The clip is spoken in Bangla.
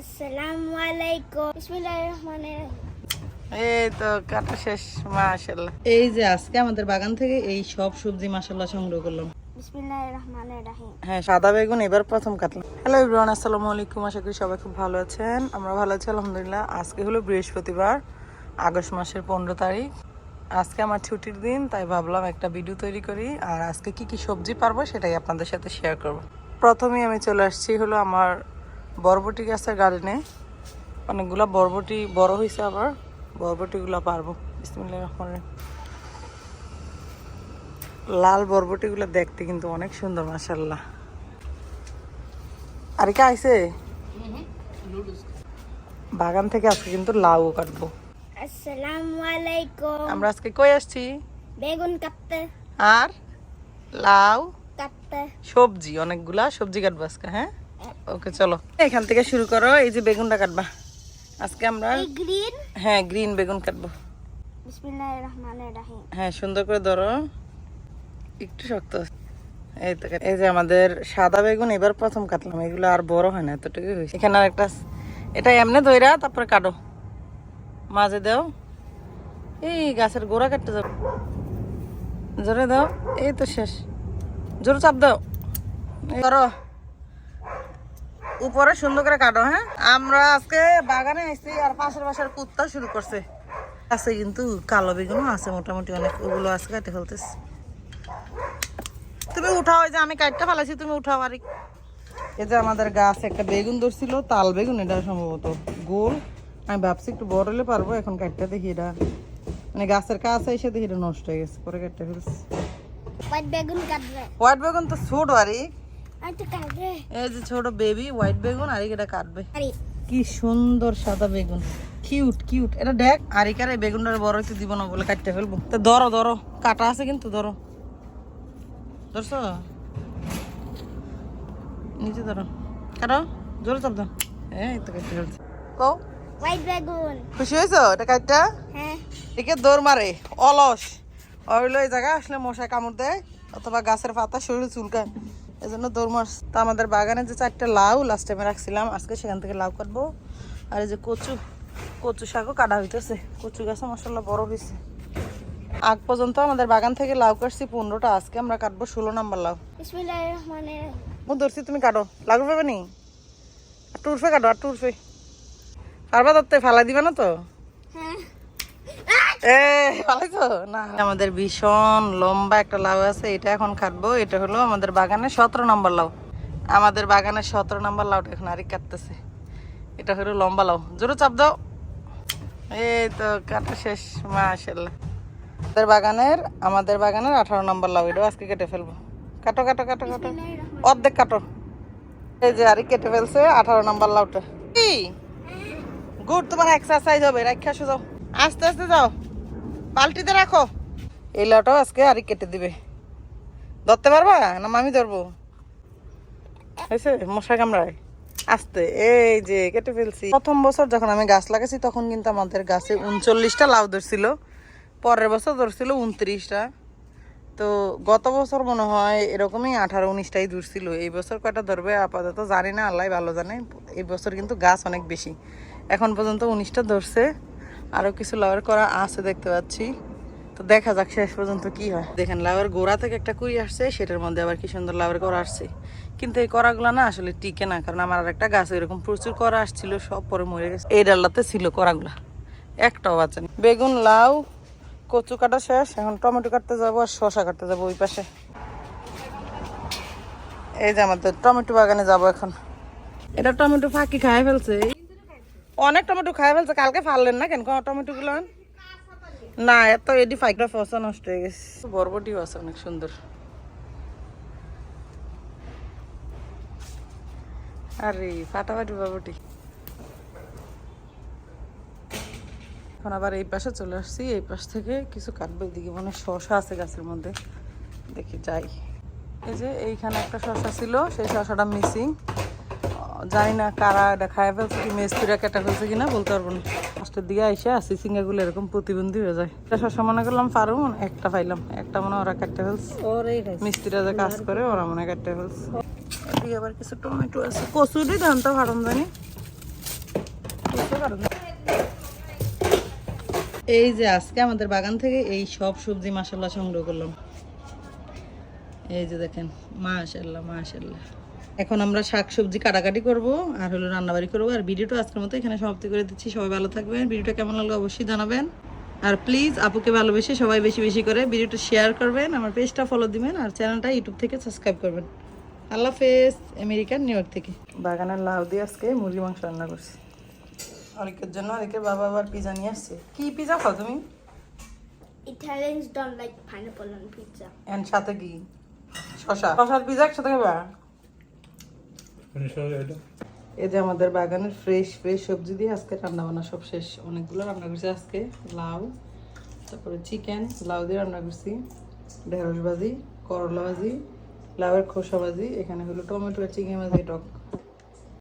আসসালামু আলাইকুম। বিসমিল্লাহির রহমানির রহিম। এই তো কাটা শেষ মাশাল্লাহ এই যে আজকে আমাদের বাগান থেকে এই সব সবজি মাশাল্লাহ সংগ্রহ করলাম। বিসমিল্লাহির রহমানির রহিম। হ্যাঁ সাদা বেগুন এবার প্রথম কাটলাম। হ্যালো ইব্রাহিম আসসালামু আলাইকুম। আশা করি সবাই খুব ভালো আছেন। আমরা ভালো আছি আলহামদুলিল্লাহ। আজকে হলো বৃহস্পতিবার আগস্ট মাসের পনেরো তারিখ। আজকে আমার ছুটির দিন তাই ভাবলাম একটা ভিডিও তৈরি করি। আর আজকে কি কি সবজি পারব সেটাই আপনাদের সাথে শেয়ার করব। প্রথমেই আমি চলে আসছি হলো আমার বরবটি গাছের গার্ডেনে অনেকগুলো বরবটি বড় হয়েছে আবার। বরবটিগুলো পারব। লাল বরবটিগুলো দেখতে কিন্তু অনেক সুন্দর মাসাল্লাহ আর কে আইছে? বাগান থেকে আজকে কিন্তু লাউ কাটবো। আসসালামু আলাইকুম আমরা আজকে কই আসছি? বেগুন কাটতে। আর? লাউ? কাটতে। সবজি অনেকগুলা সবজি কাটবো আজকে হ্যাঁ? ওকে চলো। এখান থেকে শুরু করো এই যে বেগুনটা কাটবা। আজকে আমরা গ্রিন হ্যাঁ গ্রিন বেগুন কাটবো। বিসমিল্লাহির রহমানির রহিম। হ্যাঁ সুন্দর করে ধরো। একটু শক্ত। এই তো এই যে আমাদের সাদা বেগুন এবার প্রথম কাটলাম। এগুলো আর বড় হয় না এতটুকু হয়েছে। এখানে আর একটা এটা এমনি ধইরা তারপরে কাটো। মাঝে দাও। এই গাছের গোড়া কাটতে যাও। জোরে দাও। এই তো শেষ। জোরে চাপ দাও। করো উপরে সুন্দর করে কাটো হ্যাঁ? আমরা আজকে বাগানে আসছি আর পাশের পাশের কুত্তা শুরু করছে। আছে কিন্তু কালো বেগুনও আছে মোটামুটি অনেক ওগুলো আছে কাটে ফেলতেছে। তুমি উঠাও এই যে আমি কাটতে ফেলাছি তুমি উঠাও আর এই যে আমাদের গাছ একটা বেগুন ধরছিল তাল বেগুন এটা সম্ভবত গোল। আমি ভাবছি একটু বড় হলে পারব এখন কাটতে দেখি এটা। মানে গাছের কাছে এসে দেখি এটা নষ্ট হয়ে গেছে পরে কাটতে ফেলছি। হোয়াইট বেগুন কাটবে। হোয়াইট বেগুন তো ছোট আরে এই যে ছোট বেবি হোয়াইট বেগুন আর এটা কাটবে। কি সুন্দর সাদা বেগুন। কিউট কিউট এটা দেখ বেগুনটার বড় হইতে দিব না বলে কাটতে ফেলব। তো ধরো ধরো। কাটা আছে কিন্তু ধরো। ধরছো? নিচে ধরো। কাটো। জোরে চাপ দাও। এই তো কাটতে ফেলছে। কও? হোয়াইট বেগুন। খুশি হয়েছো? এটা কাটটা হ্যাঁ। একে দৌড় মারে। অলস। হইল এই জায়গায় আসলে মশায় কামড় দেয় অথবা গাছের পাতা শরীরে চুলকায়। এই জন্য দৌড় মার তা আমাদের বাগানে যে চারটা লাউ লাস্ট টাইমে রাখছিলাম আজকে সেখান থেকে লাউ কাটবো। আর এই যে কচু কচু শাকও কাটা হইতেছে। কচু গাছে মশলা বড় হয়েছে আগ পর্যন্ত আমাদের বাগান থেকে লাউ কাটছি পনেরোটা আজকে আমরা কাটবো ষোলো নাম্বার লাউ। বিসমিল্লাহির রহমানির মু ধরছি তুমি কাটো। লাগু পাবে নি? টুরফে কাটো আর টুরফে। পারবা ধরতে ফালাই দিবা না তো? আমাদের ভীষণ লম্বা একটা লাউ আছে, এটা এখন কাটবো। এটা হলো আমাদের বাগানের সতেরো নম্বর লাউ। আমাদের বাগানের সতেরো নম্বর লাউটা এখন আরেক কাটতেছে। এটা হলো লম্বা লাউ। জোরে চাপ দাও। এই তো কাটা শেষ মাশাল্লাহ আমাদের বাগানের আমাদের বাগানের আঠারো নম্বর লাউ, এটাও আজকে কেটে ফেলব। কাটো কাটো কাটো কাটো। অর্ধেক কাটো। এই যে আরেক কেটে ফেলছে আঠারো নম্বর লাউটা। গুড তোমার এক্সারসাইজ হবে রাখা যাও। আস্তে আস্তে যাও। বালতিতে রাখো। এই লাউটাও আজকে আরেক কেটে দিবে। ধরতে পারবা না মামি ধরবো? হয়েছে? মশা কামড়ায়। আসতে, এই যে কেটে ফেলছি। প্রথম বছর যখন আমি গাছ লাগাইছি, তখন কিন্তু আমাদের গাছে উনচল্লিশটা লাউ ধরছিল। পরের বছর ধরছিল উনত্রিশটা। তো গত বছর মনে হয় এরকমই আঠারো, উনিশটাই ধরছিল। এই বছর কয়টা ধরবে আপাতত জানি না আল্লাহ ভালো জানে। এই বছর কিন্তু গাছ অনেক বেশি। এখন পর্যন্ত উনিশটা ধরছে। আরও কিছু লাউয়ের করা আছে দেখতে পাচ্ছি। তো দেখা যাক শেষ পর্যন্ত কি হয়। দেখেন লাউয়ের গোড়া থেকে একটা কুড়ি আসছে, সেটার মধ্যে আবার কি সুন্দর লাউয়ের করা আসছে। কিন্তু এই করাগুলো না আসলে টিকে না, কারণ আমার আর একটা গাছ এরকম প্রচুর করা আসছিল, সব পরে মরে গেছে। এই ডাল্লাতে ছিল করাগুলা, একটাও বাঁচেনি বেগুন, লাউ, কচু কাটা শেষ, এখন টমেটো কাটতে যাব আর শশা কাটতে যাব ওই পাশে। এই যে আমাদের টমেটো বাগানে যাব এখন। এটা টমেটো ফাঁকি খায় ফেলছে। অনেক টমেটো খাই ফেলছে, কালকে ফাললেন না কেন? টমেটো গুলো না এত এডি ফাইকটা ফসা নষ্ট হয়ে গেছে। বরবটিও আছে, অনেক সুন্দর। আরে ফাটাফাটি বরবটি। এখন আবার এই পাশে চলে আসছি, এই পাশ থেকে কিছু কাটবে, এদিকে মানে শশা আছে গাছের মধ্যে। দেখি, যাই। এই যে, এইখানে একটা শশা ছিল, সেই শশাটা মিসিং জানি না কারা এটা খায় ফেলছে কি মেস্তুরা কেটা ফেলছে কিনা বলতে পারব না। ফার্স্টের দিয়ে আইসা আসি সিঙ্গাগুলো এরকম প্রতিবন্ধী হয়ে যায়। এটা সব মনে করলাম পারব একটা পাইলাম। একটা মনে ওরা কাটতে ফেলছে। মিস্ত্রিরা যে কাজ করে ওরা মনে কাটতে ফেলছে। এদিকে আবার কিছু টমেটো আছে। কচুরি দাম তো ভারম জানি। এই যে আজকে আমাদের বাগান থেকে এই সব সবজি মাসাল্লাহ সংগ্রহ করলাম। এই যে দেখেন মাশাল্লাহ মাশাল্লাহ এখন আমরা শাক সবজি কাটাকাটি করব আর হলো রান্নাবাড়ি করব আর ভিডিওটা আজকের মতো এখানে সমাপ্তি করে দিচ্ছি। সবাই ভালো থাকবেন। ভিডিওটা কেমন লাগল অবশ্যই জানাবেন। আর প্লিজ আপুকে ভালোবেসে সবাই বেশি বেশি করে ভিডিওটা শেয়ার করবেন আমার পেজটা ফলো দিবেন আর চ্যানেলটা ইউটিউব থেকে সাবস্ক্রাইব করবেন। আল্লাহ হাফেজ আমেরিকান নিউ ইয়র্ক থেকে। বাগানের লাউ দিয়ে আজকে মুরগি মাংস রান্না করছি। অনেকের জন্য অনেকের বাবা আবার পিজা নিয়ে আসছে। কি পিজা খাও তুমি? Italians don't like pineapple on pizza. And সাথে কি? শশা শশার পিজা একসাথে খাবা? এই যে আমাদের বাগানের ফ্রেশ ফ্রেশ সবজি দিয়ে আজকে রান্না বান্না সব শেষ। অনেকগুলো রান্না করছি আজকে, লাউ, তারপরে চিকেন লাউ দিয়ে রান্না করছি, ঢেঁড়স ভাজি, করলা ভাজি, লাউয়ের খোসা ভাজি, এখানে হলো টমেটো চিংড়ি মাছ টক।